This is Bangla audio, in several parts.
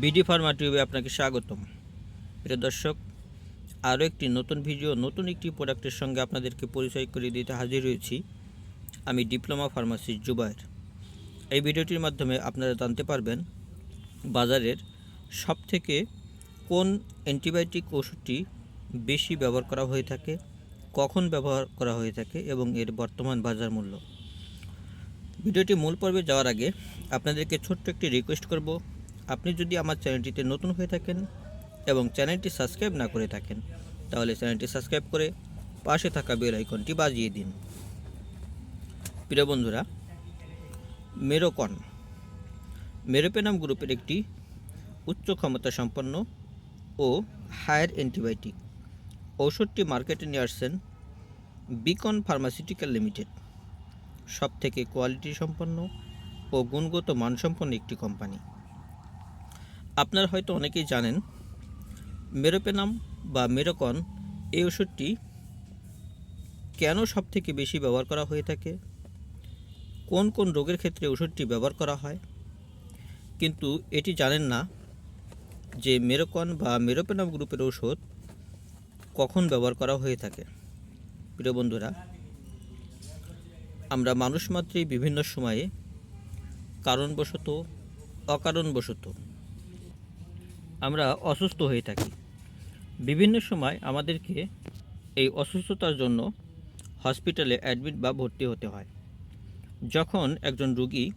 বিডি ফার্মা টিউবে আপনাকে স্বাগতম। প্রিয় দর্শক, আরও একটি নতুন ভিডিও, নতুন একটি প্রোডাক্টের সঙ্গে আপনাদেরকে পরিচয় করে দিতে হাজির হয়েছি আমি ডিপ্লোমা ফার্মাসিস্ট জুবায়ের। এই ভিডিওটির মাধ্যমে আপনারা জানতে পারবেন বাজারের সবথেকে কোন অ্যান্টিবায়োটিক ওষুধটি বেশি ব্যবহার করা হয়ে থাকে, কখন ব্যবহার করা হয়ে থাকে এবং এর বর্তমান বাজার মূল্য। ভিডিওটি মূল পর্বে যাওয়ার আগে আপনাদেরকে ছোট্ট একটি রিকোয়েস্ট করব আপনি যদি আমার চ্যানেলটিতে নতুন হয়ে থাকেন এবং চ্যানেলটি সাবস্ক্রাইব না করে থাকেন, তাহলে চ্যানেলটি সাবস্ক্রাইব করে পাশে থাকা বেল আইকনটি বাজিয়ে দিন। প্রিয় বন্ধুরা মেরোকন মেরোপেনাম গ্রুপের একটি উচ্চ ক্ষমতা সম্পন্ন ও হায়ার অ্যান্টিবায়োটিক ঔষধটি মার্কেটে নিয়ে আসছেন বিকন ফার্মাসিউটিক্যাল লিমিটেড। সব থেকে কোয়ালিটি সম্পন্ন ও গুণগত মানসম্পন্ন একটি কোম্পানি। আপনারা হয়তো অনেকেই জানেন, মেরোপেনাম বা মেরোকন এই ওষুধটি কেন সব থেকে বেশি ব্যবহার করা হয়ে থাকে? কোন কোন রোগের ক্ষেত্রে ওষুধটি ব্যবহার করা হয়? কিন্তু এটি জানেন না যে মেরোকন বা মেরোপেনাম গ্রুপের ওষুধ কখন ব্যবহার করা হয়ে থাকে। প্রিয় বন্ধুরা, আমরা মানুষ মাত্রই বিভিন্ন সময়ে কারণবশত, অকারণবশত আমরা অসুস্থ হয়ে থাকি। বিভিন্ন সময় আমাদেরকে এই অসুস্থতার জন্য হসপিটালে অ্যাডমিট বা ভর্তি হতে হয়। যখন একজন রুগী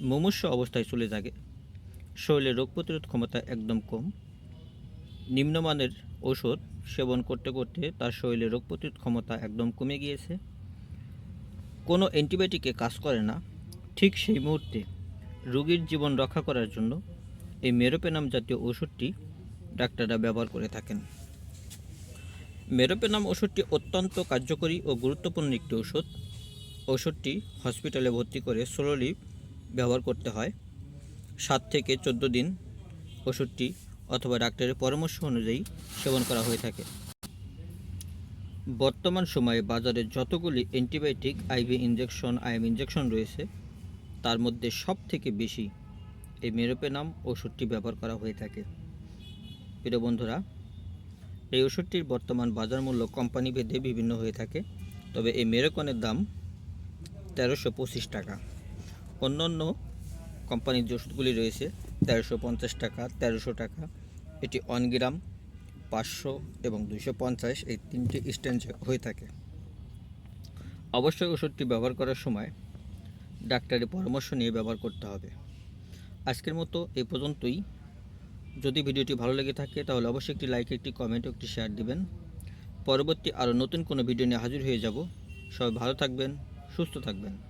মুমূর্ষ অবস্থায় চলে থাকে শরীরে রোগ প্রতিরোধ ক্ষমতা একদম কম, নিম্নমানের ওষুধ সেবন করতে করতে তার শরীরে রোগ প্রতিরোধ ক্ষমতা একদম কমে গিয়েছে। কোনো অ্যান্টিবায়োটিকে কাজ করে না। ঠিক সেই মুহূর্তে রোগীর জীবন রক্ষা করার জন্য এই মেরোপেনাম জাতীয় ওষুধটি ডাক্তাররা ব্যবহার করে থাকেন। মেরোপেনাম ওষুধটি অত্যন্ত কার্যকরী ও গুরুত্বপূর্ণ একটি ওষুধ। ওষুধটি হসপিটালে ভর্তি করে স্লোলি ব্যবহার করতে হয়। সাত থেকে চোদ্দ দিন ওষুধটি অথবা ডাক্তারের পরামর্শ অনুযায়ী সেবন করা হয়ে থাকে। বর্তমান সময়ে বাজারে যতগুলি antibiotic IV injection IM injection রয়েছে, তার মধ্যে সব থেকে বেশি এই মেরোপেনাম ওষুধটি ব্যবহার করা হয়ে থাকে। প্রিয় বন্ধুরা, এই ওষুধটির বর্তমান বাজার মূল্য কোম্পানি ভেদে বিভিন্ন হয়ে থাকে, তবে এই মেরোকনের দাম তেরোশো পঁচিশ টাকা। অন্য অন্য কোম্পানির যে ওষুধগুলি রয়েছে, তেরোশো পঞ্চাশ টাকা, তেরোশো টাকা, এটি ওয়ান গ্রাম, পাঁচশো এবং দুইশো পঞ্চাশ, এই তিনটি স্ট্যান্ড হয়ে থাকে। অবশ্যই ওষুধটি ব্যবহার করার সময় ডাক্তারের পরামর্শ নিয়ে ব্যবহার করতে হবে। আজকের মতো এই পর্যন্তই। যদি ভিডিওটি ভালো লেগে থাকে, তাহলে অবশ্যই একটি লাইক একটি কমেন্ট একটি শেয়ার দিবেন। পরবর্তী আরও নতুন কোনো ভিডিও নিয়ে হাজির হয়ে যাব। সবাই ভালো থাকবেন, সুস্থ থাকবেন।